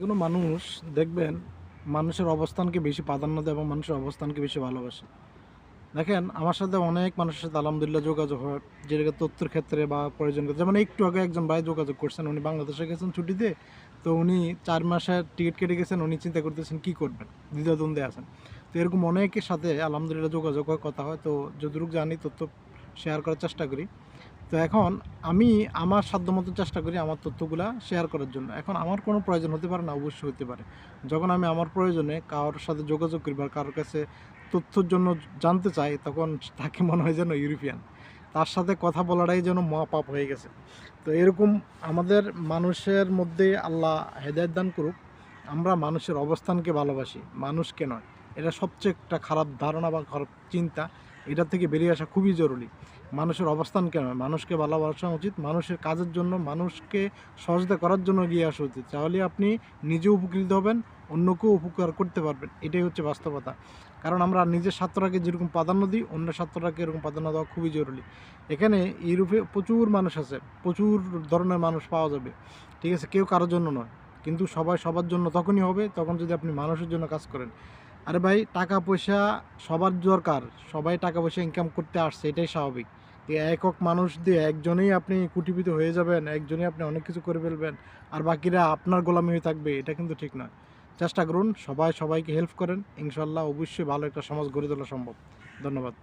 কোনো মানুষ, দেখবেন, মানুষের অবস্থানকে বেশি প্রাধান্য দেয় এবং মানুষের অবস্থানকে বেশি ভালোবাসে। দেখেন, আমার সাথে অনেক মানুষের সাথে আলহামদুলিল্লাহ যোগাযোগ হয়, যেটাকে তথ্যের ক্ষেত্রে বা প্রয়োজন যেমন একটু আগে একজন ভাই যোগাযোগ করছেন, উনি বাংলাদেশে গেছেন ছুটিতে, তো উনি চার মাসের টিকিট কেটে গেছেন, উনি চিন্তা করতেছেন কী করবেন, দ্বিধাদ্বন্দ্বে আছেন। তো এরকম অনেকের সাথে আলহামদুলিল্লাহ যোগাযোগ হয় কথা হয়, তো যতটুকু জানি তথ্য শেয়ার করার চেষ্টা করি। তো এখন আমি আমার সাধ্যমতো চেষ্টা করি আমার তথ্যগুলা শেয়ার করার জন্য। এখন আমার কোনো প্রয়োজন হতে পারে না, অবশ্যই হতে পারে। যখন আমি আমার প্রয়োজনে কারোর সাথে যোগাযোগ করি বা কারোর কাছে তথ্যর জন্য জানতে চাই, তখন তাকে মনে হয় যেন ইউরোপিয়ান। তার সাথে কথা বলাটাই যেন মহাপাপ হয়ে গেছে। তো এরকম আমাদের মানুষের মধ্যে আল্লাহ হেদায়ত দান করুক, আমরা মানুষের অবস্থানকে ভালোবাসি, মানুষকে নয়। এটা সবচেয়ে একটা খারাপ ধারণা বা খারাপ চিন্তা। এটা থেকে বেরিয়ে আসা খুবই জরুরি। মানুষের অবস্থান কেন? মানুষকে ভালোবাসা উচিত, মানুষের কাজের জন্য, মানুষকে সহজতা করার জন্য এগিয়ে আসা উচিত। তাহলে আপনি নিজে উপকৃত হবেন, অন্যকেও উপকার করতে পারবেন। এটাই হচ্ছে বাস্তবতা। কারণ আমরা নিজের স্বার্থটাকে যেরকম প্রাধান্য দিই, অন্য স্বার্থটাকে এরকম প্রাধান্য দেওয়া খুবই জরুরি। এখানে ইউরোপে প্রচুর মানুষ আছে, প্রচুর ধরনের মানুষ পাওয়া যাবে। ঠিক আছে, কেউ কারোর জন্য নয়। কিন্তু সবাই সবার জন্য তখনই হবে, তখন যদি আপনি মানুষের জন্য কাজ করেন। আরে ভাই টাকা পয়সা সবার দরকার। সবাই টাকা পয়সা ইনকাম করতে আসছে, এটাই স্বাভাবিক। একক মানুষ দিয়ে একজনেই আপনি কুটিপিত হয়ে যাবেন, একজনেই আপনি অনেক কিছু করে ফেলবেন, আর বাকিরা আপনার গোলামি হয়ে থাকবে, এটা কিন্তু ঠিক নয়। চেষ্টা করুন, সবাই সবাইকে হেল্প করেন, ইনশাল্লাহ অবশ্যই ভালো একটা সমাজ গড়ে তোলা সম্ভব। ধন্যবাদ।